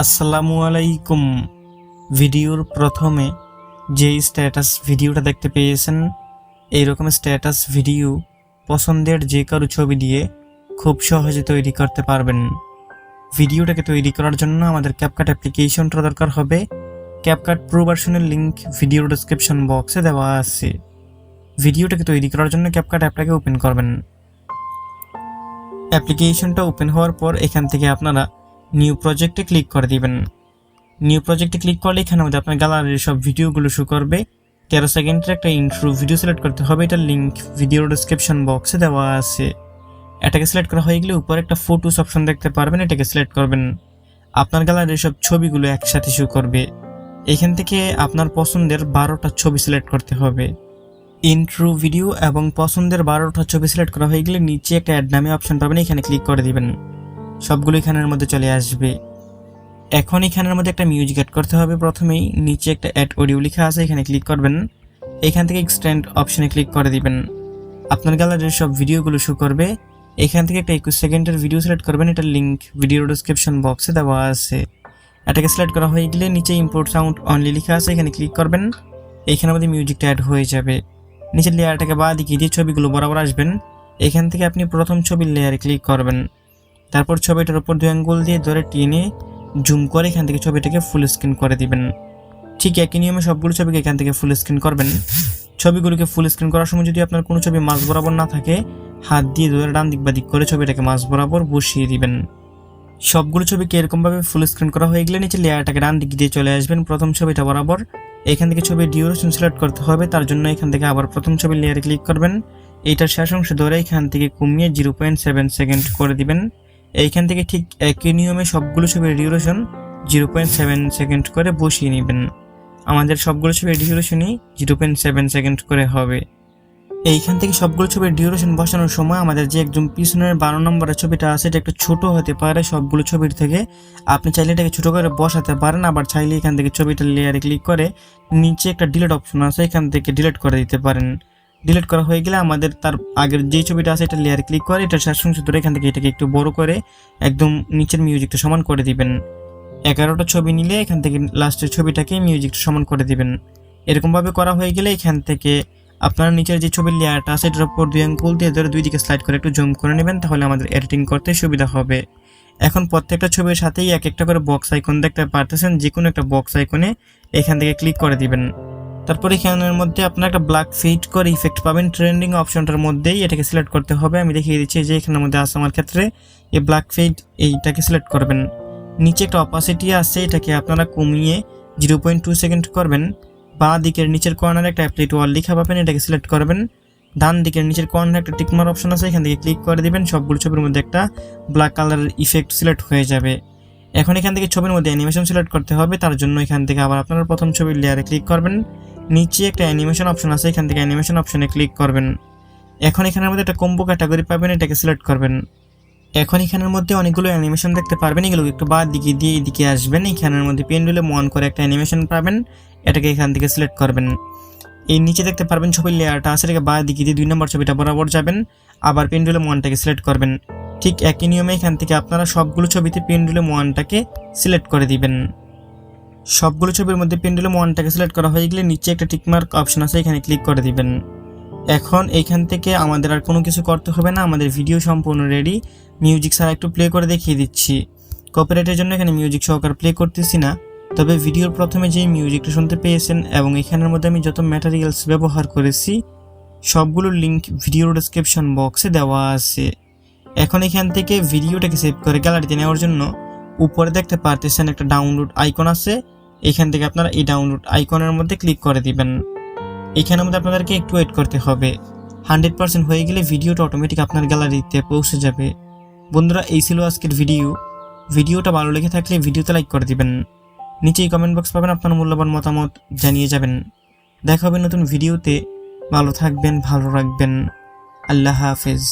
আসসালামু আলাইকুম। ভিডিওর প্রথমে যে স্ট্যাটাস ভিডিওটা দেখতে পেয়েছেন, এইরকম স্ট্যাটাস ভিডিও পছন্দের যে কারও ছবি দিয়ে খুব সহজে তৈরি করতে পারবেন। ভিডিওটাকে তৈরি করার জন্য আমাদের ক্যাপকাট অ্যাপ্লিকেশনটা দরকার হবে। ক্যাপকাট প্রো ভার্সনের লিঙ্ক ভিডিও ডেসক্রিপশন বক্সে দেওয়া আছে। ভিডিওটাকে তৈরি করার জন্য ক্যাপকাট অ্যাপটাকে ওপেন করবেন। অ্যাপ্লিকেশনটা ওপেন হওয়ার পর এখান থেকে আপনারা নিউ প্রজেক্টে ক্লিক করে দিবেন। নিউ প্রজেক্টে ক্লিক করলে এখানে মধ্যে আপনার গ্যালারির সব ভিডিওগুলো শো করবে। তেরো সেকেন্ডের একটা ইন্ট্রো ভিডিও সিলেক্ট করতে হবে। এটার লিঙ্ক ভিডিও ডিসক্রিপশন বক্সে দেওয়া আছে। এটাকে সিলেক্ট করা হয়ে গেলে উপরে একটা ফটোস অপশন দেখতে পারবেন। এটাকে সিলেক্ট করবেন। আপনার গ্যালারির সব ছবিগুলো একসাথে শো করবে। এখান থেকে আপনার পছন্দের বারোটা ছবি সিলেক্ট করতে হবে। ইন্ট্রো ভিডিও এবং পছন্দের বারোটা ছবি সিলেক্ট করা হয়ে গেলে নিচে একটা অ্যাড নামে অপশন পাবেন। এখানে ক্লিক করে দিবেন। সবগুলো এখানের মধ্যে চলে আসবে। এখন এখানের মধ্যে একটা মিউজিক অ্যাড করতে হবে প্রথমেই। নিচে একটা অ্যাড অডিও লেখা আছে, এখানে ক্লিক করবেন। এখান থেকে এক্সটেন্ড অপশনে ক্লিক করে দিবেন। আপনার গ্যালারির সব ভিডিওগুলো শো করবে। এখান থেকে একটা একুশ সেকেন্ডের ভিডিও সিলেক্ট করবেন। এটার লিঙ্ক ভিডিও ডিসক্রিপশন বক্সে দেওয়া আছে। এটাকে সিলেক্ট করা হয়ে গেলে নিচে ইম্পোর্ট সাউন্ড অনলি লেখা আছে, এখানে ক্লিক করবেন। এখানের মধ্যে মিউজিকটা অ্যাড হয়ে যাবে। নিচের লেয়ারটাকে বা দিকে দিয়ে ছবিগুলো বরাবর আসবেন। এখান থেকে আপনি প্রথম ছবির লেয়ারে ক্লিক করবেন। তারপর ছবিটার উপর দুই আঙ্গুল দিয়ে ধরে টেনে জুম করে এখান থেকে ছবিটাকে ফুল স্ক্রিন করে দিবেন। ঠিক একই নিয়মে সবগুলো ছবিকে এখান থেকে ফুল স্ক্রিন করবেন। ছবিগুলোকে ফুল স্ক্রিন করার সময় যদি আপনার কোনো ছবি মাঝ বরাবর না থাকে, হাত দিয়ে ধরে ডান দিক বা দিক করে ছবিটাকে মাঝ বরাবর বসিয়ে দিবেন। সবগুলো ছবিকে এরকমভাবে ফুল স্ক্রিন করা হয়ে গেলে নিচে লেয়ারটাকে ডান দিক দিয়ে চলে আসবেন প্রথম ছবিটা বরাবর। এখান থেকে ছবির ডিউরেশন সিলেক্ট করতে হবে, তার জন্য এখান থেকে আবার প্রথম ছবির লেয়ারে ক্লিক করবেন। এইটার শেষ অংশ ধরে এখান থেকে কমিয়ে জিরো পয়েন্ট সেভেন সেকেন্ড করে দিবেন। এইখান থেকে ঠিক একই নিয়মে সবগুলো ছবির duration zero point seven second করে বসিয়ে নেবেন। আমাদের সবগুলো ছবির ডিউরেশনই জিরো পয়েন্ট সেভেন সেকেন্ড করে হবে। এইখান থেকে সবগুলো ছবির ডিউরেশন বসানোর সময় আমাদের যে একদম পিছনের বারো নম্বরের ছবিটা আছে, এটা একটু ছোট হতে পারে সবগুলো ছবির থেকে। আপনি চাইলে এটাকে ছোটো করে বসাতে পারেন, আবার চাইলে এখান থেকে ছবিটা লেয়ারে ক্লিক করে নিচে একটা ডিলেট অপশন আছে, এখান থেকে ডিলিট করে দিতে পারেন। ডিলিট করা হয়ে গেলে আমাদের তার আগের যে ছবিটা আছে, এটা লেয়ার ক্লিক করে এটা অংশ ধরে এখান থেকে এটাকে একটু বড় করে একদম নিচের মিউজিকটা সমান করে দিবেন। এগারোটা ছবি নিলে এখান থেকে লাস্টের ছবিটাকে মিউজিকটা সমান করে দিবেন। এরকমভাবে করা হয়ে গেলে এখান থেকে আপনার নিচের যে ছবির লেয়ারটা আছে এটার উপর দুই আঙ্গুল দিয়ে ধরে দুই দিকে স্লাইড করে একটু জুম করে নেবেন, তাহলে আমাদের এডিটিং করতে সুবিধা হবে। এখন প্রত্যেকটা ছবির সাথেই এক একটা করে বক্স আইকন দেখতে পারতেছেন যে কোনো একটা বক্স আইকনে এখান থেকে ক্লিক করে দিবেন। তারপর এখানের মধ্যে আপনার একটা ব্ল্যাক ফিট করে ইফেক্ট পাবেন। ট্রেন্ডিং অপশনটার মধ্যেই এটাকে সিলেক্ট করতে হবে। আমি দেখিয়ে দিচ্ছি যে এখানের মধ্যে আছে আমার ক্ষেত্রে। এই ব্ল্যাক ফিট এইটাকে সিলেক্ট করবেন। নিচে একটা অপাসিটি আছে, এটাকে আপনারা কমিয়ে জিরো পয়েন্ট টু সেকেন্ড করবেন। বাঁ দিকের নিচের কর্নারে একটা অ্যাপ্লিট ওয়াল লেখা পাবেন, এটাকে সিলেক্ট করবেন। ডান দিকের নিচের কর্নারে একটা টিকমার অপশন আছে, এখান থেকে ক্লিক করে দিবেন। সবগুলো ছবির মধ্যে একটা ব্ল্যাক কালারের ইফেক্ট সিলেক্ট হয়ে যাবে। এখন এখান থেকে ছবির মধ্যে অ্যানিমেশন সিলেক্ট করতে হবে। তার জন্য এখান থেকে আবার আপনারা প্রথম ছবির লেয়ারে ক্লিক করবেন। নিচে একটা অ্যানিমেশন অপশন আছে, এখান থেকে অ্যানিমেশন অপশনে ক্লিক করবেন। এখন এখানের মধ্যে একটা কম্বো ক্যাটাগরি পাবেন, এটাকে সিলেক্ট করবেন। এখন এখানের মধ্যে অনেকগুলো অ্যানিমেশন দেখতে পারবেন এগুলো একটু বাদ দিকে দিয়ে এদিকে আসবেন। এখানের মধ্যে পেন্ডুলে মন করে একটা অ্যানিমেশন পাবেন, এটাকে এখান থেকে সিলেক্ট করবেন। এই নিচে দেখতে পারবেন ছবির লেয়ারটা আছে, এটাকে বাঁ দিকে দিয়ে দুই নম্বর ছবিটা বরাবর যাবেন, আবার পেন্ডুলে মনটাকে সিলেক্ট করবেন। ঠিক একই নিয়মে এখান থেকে আপনারা সবগুলো ছবিতে পেন্ডুলে মনটাকে সিলেক্ট করে দিবেন। সবগুলো ছবির মধ্যে পেন্ডুলে মনটাকে সিলেক্ট করা হয়ে গেলে নিচে একটা টিকমার্ক অপশন আছে, এখানে ক্লিক করে দিবেন। এখন এইখান থেকে আমাদের আর কোনো কিছু করতে হবে না, আমাদের ভিডিও সম্পূর্ণ রেডি মিউজিক ছাড়া একটু প্লে করে দেখিয়ে দিচ্ছি। কপিরাইটের জন্য এখানে মিউজিক সহকার প্লে করতেছি না। তবে ভিডিওর প্রথমে যেই মিউজিকটা শুনতে পেয়েছেন এবং এখানের মধ্যে আমি যত ম্যাটেরিয়ালস ব্যবহার করেছি, সবগুলোর লিঙ্ক ভিডিও ডেসক্রিপশন বক্সে দেওয়া আছে। এখন এখান থেকে ভিডিওটাকে সেভ করে গ্যালারিতে নেওয়ার জন্য উপরে দেখতে পারতেছেন একটা ডাউনলোড আইকন আছে। এখান থেকে আপনারা এই ডাউনলোড আইকনের মধ্যে ক্লিক করে দিবেন। এখানের মধ্যে আপনাদেরকে একটু ওয়েট করতে হবে। হান্ড্রেড পার্সেন্ট হয়ে গেলে ভিডিওটা অটোমেটিক আপনার গ্যালারিতে পৌঁছে যাবে। বন্ধুরা, এই ছিল আজকের ভিডিও ভিডিওটা ভালো লেগে থাকলে ভিডিওতে লাইক করে দিবেন। নিচেই কমেন্ট বক্স পাবেন আপনার মূল্যবান মতামত জানিয়ে যাবেন। দেখা হবে নতুন ভিডিওতে ভালো থাকবেন, ভালো রাখবেন। আল্লাহ হাফেজ।